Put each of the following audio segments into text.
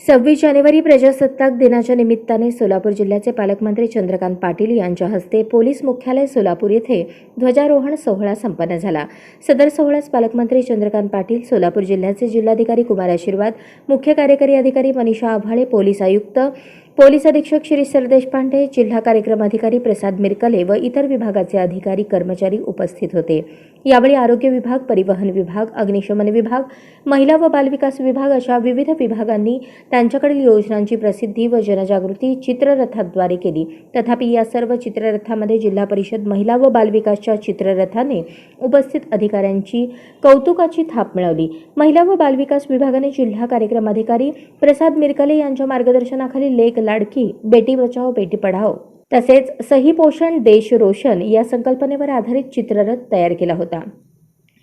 सव्वीस जानेवारी प्रजासत्ताक दिनाच्या निमित्ताने सोलापूर जिल्ह्याचे पालकमंत्री चंद्रकांत पाटील यांच्या हस्ते पोलीस मुख्यालय सोलापूर येथे ध्वजारोहण सोहळा संपन्न झाला. सदर सोहळ्यास पालकमंत्री चंद्रकांत पाटील सोलापूर जिल्ह्याचे जिल्हाधिकारी कुमार आशीर्वाद मुख्य कार्यकारी अधिकारी मनीषा आभाळे पोलीस आयुक्त पोलीस अधीक्षक श्री सर देशपांडे जिल्हा कार्यक्रम अधिकारी प्रसाद मिरकले व इतर विभागाचे अधिकारी कर्मचारी उपस्थित होते. यावेळी आरोग्य विभाग परिवहन विभाग अग्निशमन विभाग महिला व बालविकास विभाग अशा विविध विभागांनी त्यांच्याकडील योजनांची प्रसिद्धी व जनजागृती चित्ररथाद्वारे केली. तथापि या सर्व चित्ररथामध्ये जिल्हा परिषद महिला व बालविकासच्या चित्ररथाने उपस्थित अधिकाऱ्यांची कौतुकाची थाप मिळवली. महिला व बालविकास विभागाने जिल्हा कार्यक्रम अधिकारी प्रसाद मिरकले यांच्या मार्गदर्शनाखाली लेख लाडकी बेटी बचाओ बेटी पढाओ. तसेच सही पोषण देश रोशन या संकल्पनेवर आधारित चित्ररथ तयार केला होता.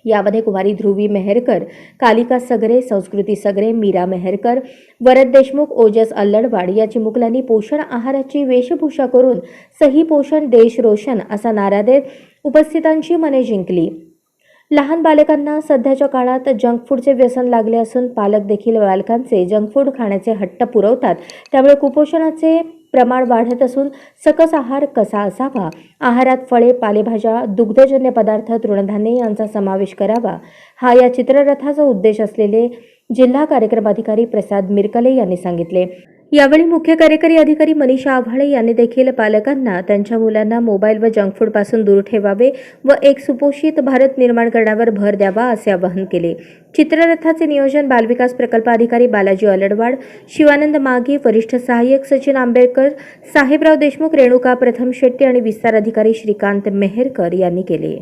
यामध्ये कुमारी ध्रुवी मेहरकर कालिका सगरे संस्कृती सगरे मीरा मेहरकर वरद देशमुख ओजस अल्लडवाड या चिमुकल्यांनी पोषण आहाराची वेशभूषा करून सही पोषण देश रोशन असा नारा देत उपस्थितांची मने जिंकली. लहान बालकांना सध्याच्या काळात जंक फूडचे व्यसन लागले असून पालक देखील बालकांचे जंक फूड खाण्याचे हट्ट पुरवतात. त्यामुळे कुपोषणाचे प्रमाण वाढत असून सकस आहार कसा असावा? आहारात फळे पालेभाज्या दुग्धजन्य पदार्थ तृणधान्ये यांचा समावेश करावा? हा या चित्ररथाचा उद्देश असलेले जिल्हा कार्यक्रम अधिकारी प्रसाद मिरकले यांनी सांगितले. यावेळी मुख्य कार्यकारी अधिकारी मनीषा आव्हाळे यांनी देखील पालकांना त्यांच्या मुलांना मोबाईल व जंक फूडपासून दूर ठेवावे व एक सुपोषित भारत निर्माण करण्यावर भर द्यावा असे आवाहन केले. चित्ररथाचे नियोजन बालविकास प्रकल्प अधिकारी बालाजी अलडवाड शिवानंद मागे वरिष्ठ सहाय्यक सचिन आंबेडकर साहेबराव देशमुख रेणुका प्रथम शेट्टी आणि विस्तार अधिकारी श्रीकांत मेहरकर यांनी केले.